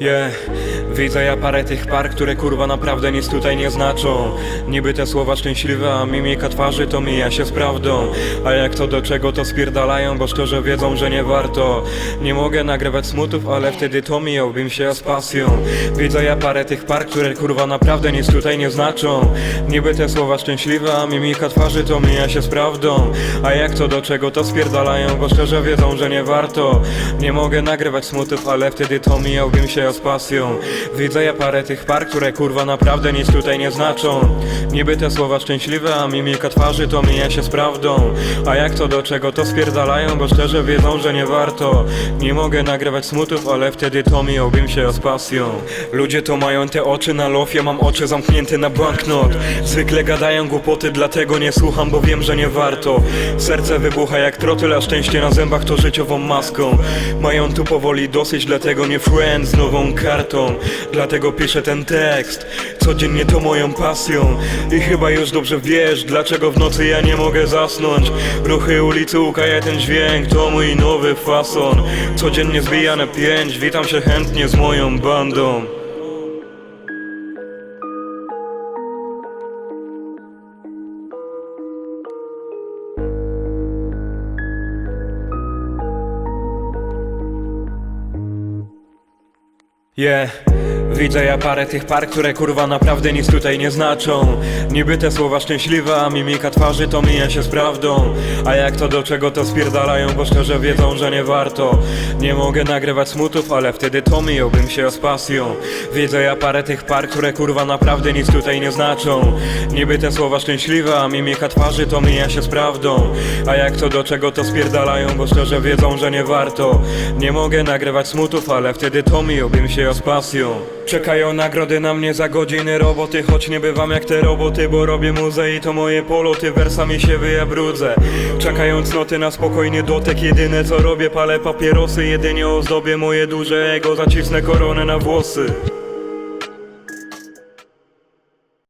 Yeah. Widzę ja parę tych par, które kurwa naprawdę nic tutaj nie znaczą. Niby te słowa szczęśliwe, a mimika twarzy to mija się z prawdą. A jak to do czego to spierdalają, bo szczerze wiedzą, że nie warto. Nie mogę nagrywać smutów, ale wtedy to mijałbym się z pasją. Widzę ja parę tych par, które kurwa naprawdę nic tutaj nie znaczą. Niby te słowa szczęśliwe, a mimika twarzy to mija się z prawdą. A jak to do czego to spierdalają, bo szczerze wiedzą, że nie warto. Nie mogę nagrywać smutów, ale wtedy to mijałbym się z pasją. Widzę ja parę tych par, które kurwa naprawdę nic tutaj nie znaczą. Niby te słowa szczęśliwe, a mimika twarzy to mija się z prawdą. A jak to do czego to spierdalają, bo szczerze wiedzą, że nie warto. Nie mogę nagrywać smutów, ale wtedy to mijałbym się z pasją. Ludzie to mają te oczy na lof, ja mam oczy zamknięte na banknot. Zwykle gadają głupoty, dlatego nie słucham, bo wiem, że nie warto. Serce wybucha jak trotyl, a szczęście na zębach to życiową maską. Mają tu powoli dosyć, dlatego nie friend z nową kartą. Dlatego piszę ten tekst. Codziennie to moją pasją. I chyba już dobrze wiesz, dlaczego w nocy ja nie mogę zasnąć. Ruchy ulicy ukaja ten dźwięk, to mój nowy fason. Codziennie zbijane pięć, witam się chętnie z moją bandą Yeah. Widzę ja parę tych par, które kurwa naprawdę nic tutaj nie znaczą. Niby te słowa szczęśliwe, a mimika twarzy to mija się z prawdą. A jak to do czego to spierdalają, bo szczerze wiedzą, że nie warto. Nie mogę nagrywać smutów, ale wtedy to mijałbym się z pasją. Widzę ja parę tych par, które kurwa naprawdę nic tutaj nie znaczą. Niby te słowa szczęśliwe, a mimika twarzy to mija się z prawdą. A jak to do czego to spierdalają, bo szczerze wiedzą, że nie warto. Nie mogę nagrywać smutów, ale wtedy to mijałbym się z pasją Czekają nagrody na mnie za godziny roboty Choć nie bywam jak te roboty, bo robię muzę i to moje poloty Wersami się wyjabrudzę Czekając noty na spokojny dotek Jedyne co robię palę papierosy Jedynie ozdobię moje duże ego Zacisnę koronę na włosy